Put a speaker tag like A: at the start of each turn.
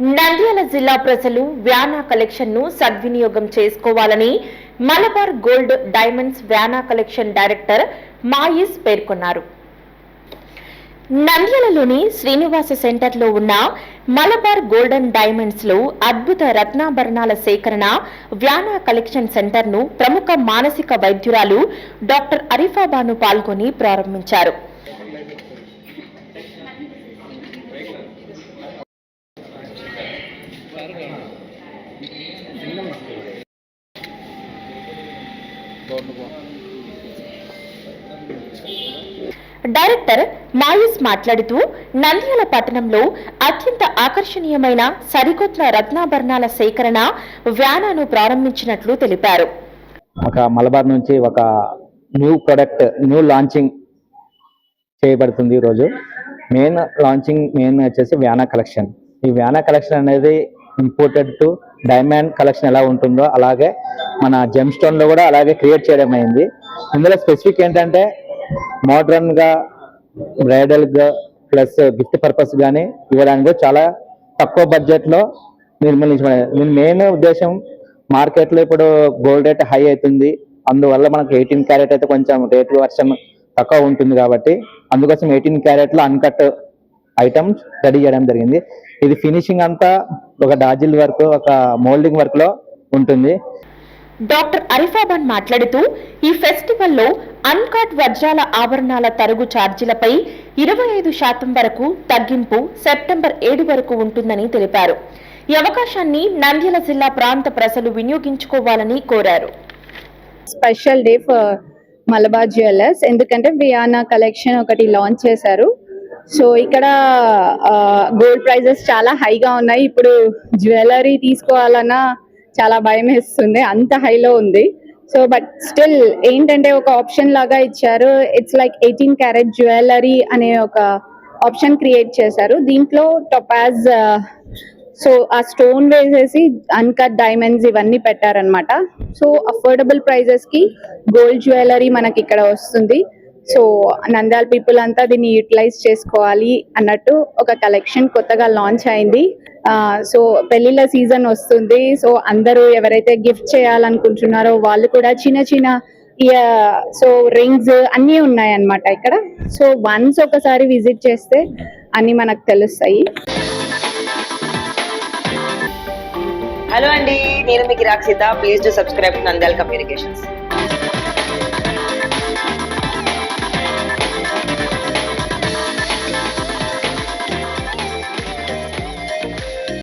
A: నంద్యాల జిల్లా ప్రజలు వ్యానా కలెక్షన్ను సద్వినియోగం చేసుకోవాలని Malabar gold diamonds వ్యానా collection director మాయిస్ పేర్కొన్నారు. నంద్యాలలోని శ్రీనివాస సెంటర్లో ఉన్న మలబార్ గోల్డెన్ డైమండ్స్లో అద్భుత రత్నాభరణాల సేకరణ వ్యానా కలెక్షన్ సెంటర్ను ప్రముఖ మానసిక వైద్యురాలు డాక్టర్ అరిఫాబాను పాల్గొని ప్రారంభించారు. డైరెక్టర్ మాయూస్ మాట్లాడుతూ నంద్యాల పట్టణంలో అత్యంత ఆకర్షణీయమైన సరికొత్త రత్నాభరణాల సేకరణ వ్యానాను ప్రారంభించినట్లు తెలిపారు.
B: ఒక మలబార్ నుంచి ఒక న్యూ ప్రొడక్ట్ న్యూ లాంచింగ్ చేయబడుతుంది ఈరోజు. మెయిన్ లాంచింగ్ మెయిన్ వచ్చేసి వ్యానా కలెక్షన్. ఈ వ్యానా కలెక్షన్ అనేది ఇంపోర్టెడ్ టు డైమండ్ కలెక్షన్ ఎలా ఉంటుందో అలాగే మన జెమ్ స్టోన్లో కూడా అలాగే క్రియేట్ చేయడం అయింది. ఇందులో స్పెసిఫిక్ ఏంటంటే మోడర్న్గా బ్రైడల్గా ప్లస్ గిఫ్ట్ పర్పస్ గానీ ఇవ్వడానికి చాలా తక్కువ బడ్జెట్లో నిర్మూలించబడింది మెయిన్ ఉద్దేశం మార్కెట్లో ఇప్పుడు గోల్డ్ రేట్ హై అవుతుంది. అందువల్ల మనకు ఎయిటీన్ క్యారెట్ అయితే కొంచెం రేట్ వర్షన్ తక్కువ ఉంటుంది కాబట్టి అందుకోసం ఎయిటీన్ క్యారెట్లో అన్కట్ ఐటమ్స్ రెడీ చేయడం జరిగింది. ఇది ఫినిషింగ్ అంతా ఒక డాజిల్ వర్క్ ఒక మోల్డింగ్ వర్క్లో ఉంటుంది.
A: డాక్టర్ అరిఫాబాన్ మాట్లాడుతూ ఈ ఫెస్టివల్లో అన్కాట్ వజ్రాల ఆభరణాల తరుగు ఛార్జీలపై ఇరవై ఐదు శాతం వరకు తగ్గింపు సెప్టెంబర్ ఏడు వరకు ఉంటుందని తెలిపారు. ఈ అవకాశాన్ని నంద్యాల జిల్లా ప్రాంత ప్రజలు వినియోగించుకోవాలని కోరారు.
C: Special day for Malabar jewellers ఎందుకంటే వియానా కలెక్షన్ ఒకటి లాంచ్ చేశారు. సో ఇక్కడ గోల్డ్ ప్రైజెస్ చాలా హైగా ఉన్నాయి. ఇప్పుడు జ్యువెలరీ తీసుకోవాలన్నా చాలా భయం వేస్తుంది. అంత హైలో ఉంది. సో బట్ స్టిల్ ఏంటంటే ఒక ఆప్షన్ లాగా ఇచ్చారు. It's like eighteen carat jewellery అనే ఒక ఆప్షన్ క్రియేట్ చేశారు. దీంట్లో టొపాజ్ సో ఆ స్టోన్ వేసేసి అన్కట్ డైమండ్స్ ఇవన్నీ పెట్టారనమాట సో అఫోర్డబుల్ ప్రైజెస్కి గోల్డ్ జ్యువెలరీ మనకి ఇక్కడ వస్తుంది. సో నంద్యాల పీపుల్ అంతా దీన్ని యూటిలైజ్ చేసుకోవాలి అన్నట్టు ఒక కలెక్షన్ కొత్తగా లాంచ్ అయింది. సో పెళ్ళిళ్ళ సీజన్ వస్తుంది. సో అందరూ ఎవరైతే గిఫ్ట్ చేయాలనుకుంటున్నారో వాళ్ళు కూడా చిన్న చిన్న సో రింగ్స్ అన్నీ ఉన్నాయి అన్నమాట ఇక్కడ. సో వన్స్ ఒకసారి విజిట్ చేస్తే అన్నీ మనకు తెలుస్తాయి.
D: హలో అండి నేను మీకు Rakshita please to subscribe Nandyal communications